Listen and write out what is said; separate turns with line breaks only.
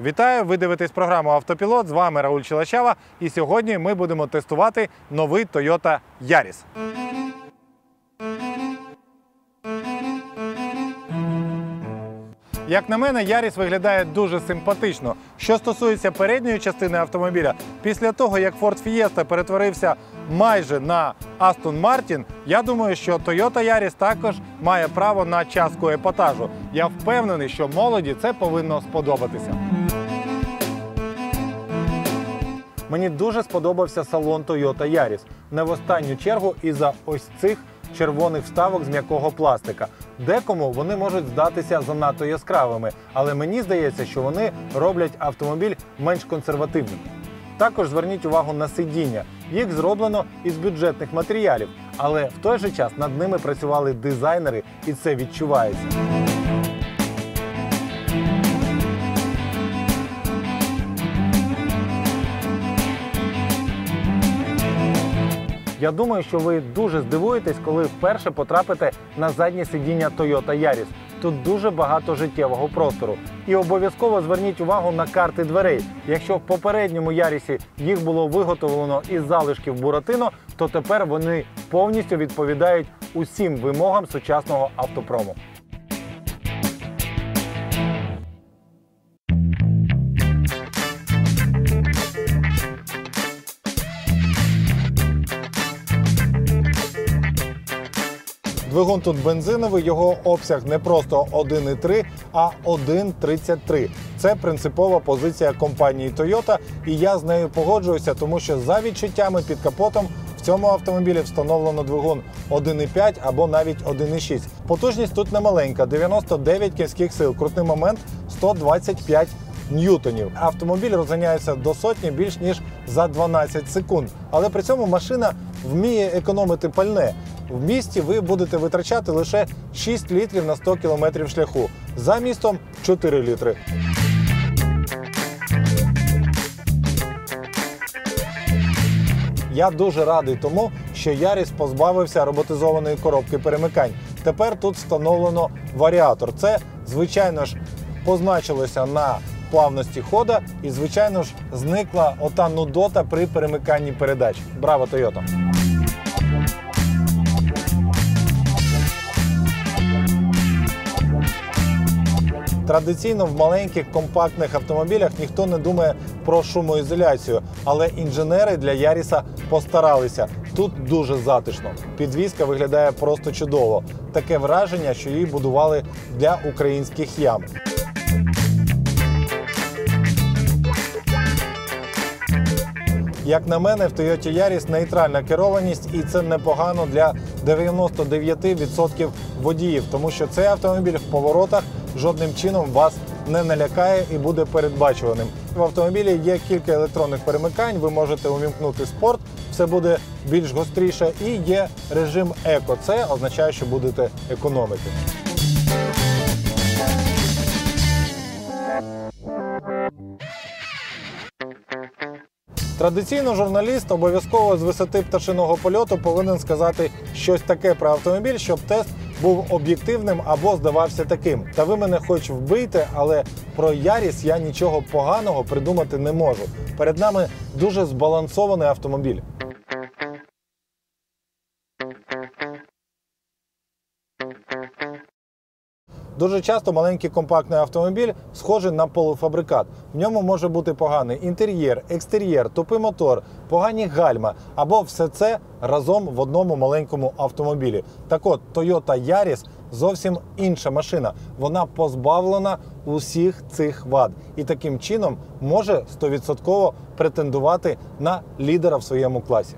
Вітаю! Ви дивитесь програму Автопілот. З вами Рауль Челачава. І сьогодні ми будемо тестувати новий Toyota Yaris. Як на мене, Яріс виглядає дуже симпатично. Що стосується передньої частини автомобіля, після того як Ford Fiesta перетворився майже на Aston Martin, я думаю, що Toyota Yaris також має право на частку епатажу. Я впевнений, що молоді це повинно сподобатися. Мені дуже сподобався салон Toyota Yaris. Не в останню чергу із-за ось цих червоних вставок з м'якого пластика. Декому вони можуть здатися занадто яскравими, але мені здається, що вони роблять автомобіль менш консервативним. Також зверніть увагу на сидіння. Їх зроблено із бюджетних матеріалів, але в той же час над ними працювали дизайнери, і це відчувається. Я думаю, що ви дуже здивуєтесь, коли вперше потрапите на заднє сидіння Toyota Yaris. Тут дуже багато життєвого простору. І обов'язково зверніть увагу на карти дверей. Якщо в попередньому Ярісі їх було виготовлено із залишків Буратино, то тепер вони повністю відповідають усім вимогам сучасного автопрому. Двигун тут бензиновий, його обсяг не просто 1,3, а 1,33. Це принципова позиція компанії Toyota, і я з нею погоджуюся, тому що за відчуттями під капотом в цьому автомобілі встановлено двигун 1,5 або навіть 1,6. Потужність тут немаленька 99 кінських сил. Крутний момент 125 ньютонів. Автомобіль розганяється до сотні більш ніж за 12 секунд. Але при цьому машина вміє економити пальне. В місті ви будете витрачати лише 6 літрів на 100 кілометрів шляху. За містом 4 літри. Я дуже радий тому, що Яріс позбавився роботизованої коробки перемикань. Тепер тут встановлено варіатор. Це, звичайно ж, позначилося на плавності хода, і, звичайно ж, зникла ота нудота при перемиканні передач. Браво, Тойота! Традиційно в маленьких компактних автомобілях ніхто не думає про шумоізоляцію, але інженери для Яріса постаралися. Тут дуже затишно. Підвізка виглядає просто чудово. Таке враження, що її будували для українських ям. Як на мене, в Toyota Yaris нейтральна керованість, і це непогано для 99% водіїв, тому що цей автомобіль в поворотах жодним чином вас не налякає і буде передбачуваним. В автомобілі є кілька електронних перемикань. Ви можете увімкнути спорт, все буде більш гостріше, і є режим еко. Це означає, що будете економити. Традиційно журналіст обов'язково з висоти пташиного польоту повинен сказати щось таке про автомобіль, щоб тест був об'єктивним або здавався таким. Та ви мене хоч вбийте, але про Яріс я нічого поганого придумати не можу. Перед нами дуже збалансований автомобіль. Дуже часто маленький компактний автомобіль схожий на полуфабрикат. В ньому може бути поганий інтер'єр, екстер'єр, тупий мотор, погані гальма або все це разом в одному маленькому автомобілі. Так от Toyota Yaris зовсім інша машина. Вона позбавлена усіх цих вад і таким чином може 100% претендувати на лідера в своєму класі.